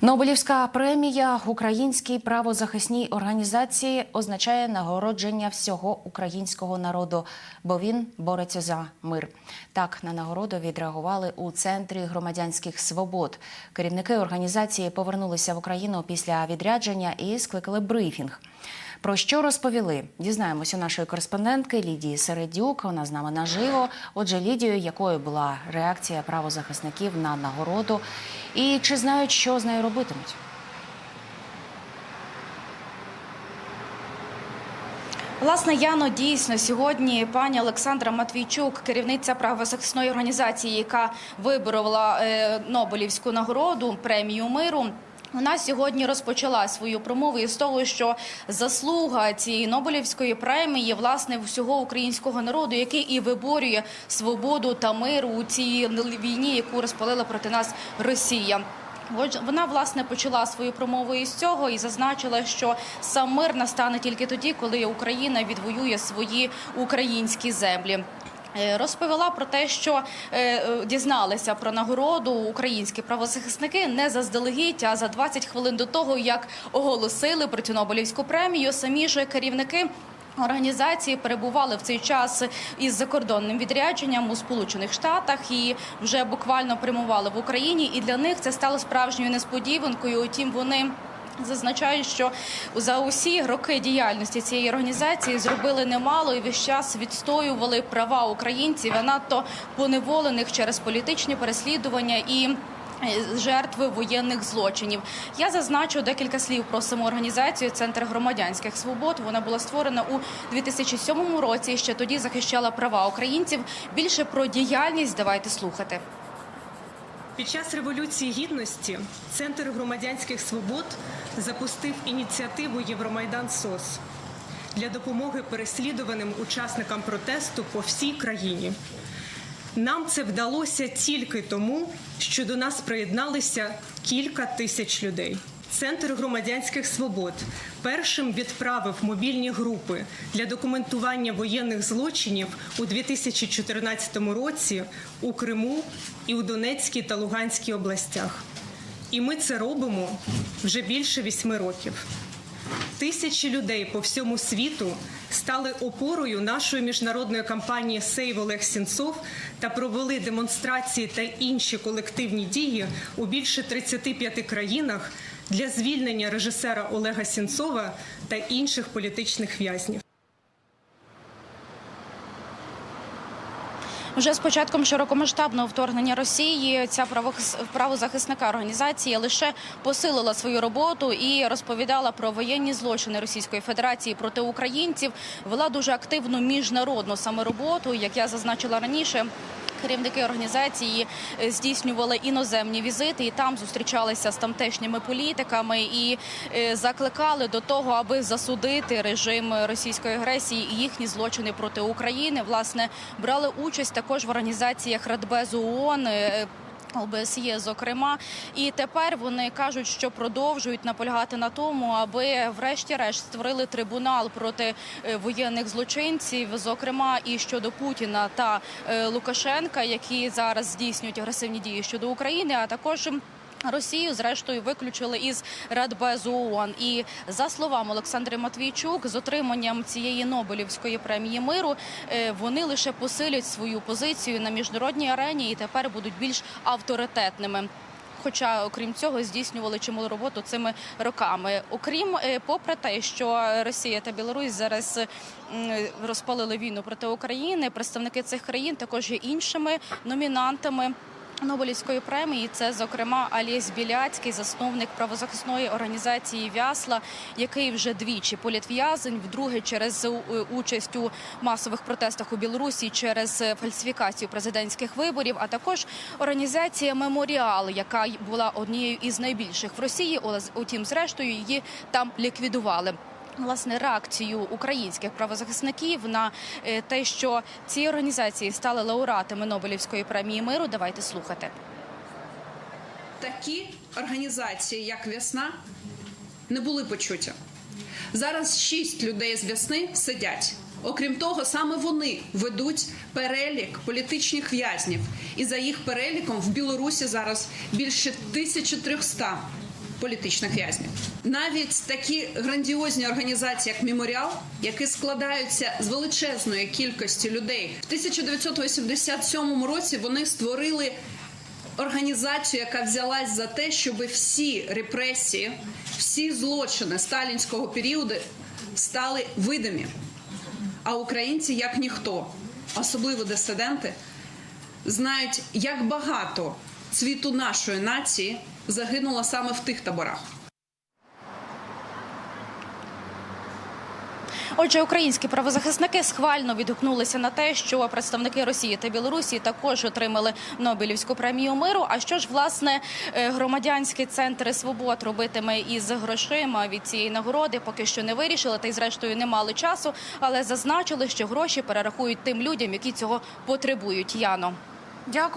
Нобелівська премія українській правозахисній організації означає нагородження всього українського народу, бо він бореться за мир. Так на нагороду відреагували у центрі громадянських свобод. Керівники організації повернулися в Україну після відрядження і скликали брифінг. Про що розповіли? Дізнаємося нашої кореспондентки Лідії Середюк. Вона з нами наживо. Отже, Лідію, якою була реакція правозахисників на нагороду, і чи знають, що з нею робитимуть? Власне, Яно, дійсно сьогодні пані Олександра Матвійчук, керівниця правозахисної організації, яка виборола е, Нобелівську нагороду премію миру. Вона сьогодні розпочала свою промову із того, що заслуга цієї Нобелівської премії власне всього українського народу, який і виборює свободу та мир у цій війні, яку розпалила проти нас Росія. Вона власне почала свою промову із цього і зазначила, що сам мир настане тільки тоді, коли Україна відвоює свої українські землі. Е, Розповіла про те, що е, е, дізналися про нагороду українські правозахисники не заздалегідь, а за 20 хвилин до того, як оголосили про цю Нобелівську премію, самі ж керівники. Організації перебували в цей час із закордонним відрядженням у Сполучених Штатах і вже буквально прямували в Україні. І для них це стало справжньою несподіванкою. Утім, вони Зазначають, що за усі роки діяльності цієї організації зробили немало і весь час відстоювали права українців, а надто поневолених через політичні переслідування і. е, Жертви воєнних злочинів. Я зазначу декілька слів про саму організацію Центр громадянських свобод. Вона була створена у 2007 році. і Ще тоді захищала права українців. Більше про діяльність давайте слухати. Під час революції гідності Центр громадянських свобод запустив ініціативу Євромайдан СОС для допомоги переслідуваним учасникам протесту по всій країні. Нам це вдалося тільки тому, що до нас приєдналися кілька тисяч людей. Центр громадянських свобод першим відправив мобільні групи для документування воєнних злочинів у 2014 році у Криму і у Донецькій та Луганській областях. І ми це робимо вже більше вісьми років. Тисячі людей по всьому світу стали опорою нашої міжнародної кампанії «Сейв Олег Сінцов та провели демонстрації та інші колективні дії у більше 35 країнах для звільнення режисера Олега Сінцова та інших політичних в'язнів. Вже з початком широкомасштабного вторгнення Росії ця правозахисника організації лише посилила свою роботу і розповідала про воєнні злочини Російської Федерації проти українців. Вела дуже активну міжнародну саме роботу, як я зазначила раніше. Керівники організації е, здійснювали іноземні візити і там зустрічалися з тамтешніми політиками і е, закликали до того, аби засудити режим російської агресії і їхні злочини проти України. Власне брали участь також в організаціях Радбезу ООН. ОБСЄ, зокрема, і тепер вони кажуть, що продовжують наполягати на тому, аби врешті-решт створили трибунал проти е, воєнних злочинців, зокрема і щодо Путіна та е, Лукашенка, які зараз здійснюють агресивні дії щодо України, а також. Росію зрештою виключили із Радбезу ООН. І за словами Олександри Матвійчук, з отриманням цієї Нобелівської премії миру е, вони лише посилять свою позицію на міжнародній арені і тепер будуть більш авторитетними. Хоча, окрім цього, здійснювали чималу роботу цими роками. Окрім, е, попри те, що Росія та Білорусь зараз розпалили війну проти України, представники цих країн також є іншими номінантами. Нобелівської премії це, зокрема, Алєс Біляцький, засновник правозахисної організації Вясла, який вже двічі політв'язень, вдруге через е, участь у масових протестах у Білорусі через е, фальсифікацію президентських виборів, а також організація Меморіал, яка була однією із найбільших в Росії. Утім, зрештою її там ліквідували. Власне, реакцію українських правозахисників на е, те, що ці організації стали лауреатами Нобелівської премії миру. Давайте слухати. такі організації, як Весна, не були почуті. Зараз шість людей з весни сидять. Окрім того, саме вони ведуть перелік політичних в'язнів. І за їх переліком в Білорусі зараз більше 1300 політичних в'язнів. Навіть такі грандіозні організації, як Меморіал, які складаються з величезної кількості людей, в 1987 році вони створили організацію, яка взялась за те, щоб всі репресії, всі злочини сталінського періоду стали видимі. А українці, як ніхто, особливо дисиденти, знають, як багато цвіту нашої нації загинуло саме в тих таборах. Отже, українські правозахисники схвально відгукнулися на те, що представники Росії та Білорусі також отримали Нобелівську премію миру. А що ж власне е, громадянські центри свобод робитиме із грошима від цієї нагороди? Поки що не вирішили, та й зрештою не мали часу, але зазначили, що гроші перерахують тим людям, які цього потребують. Яно. Дякую.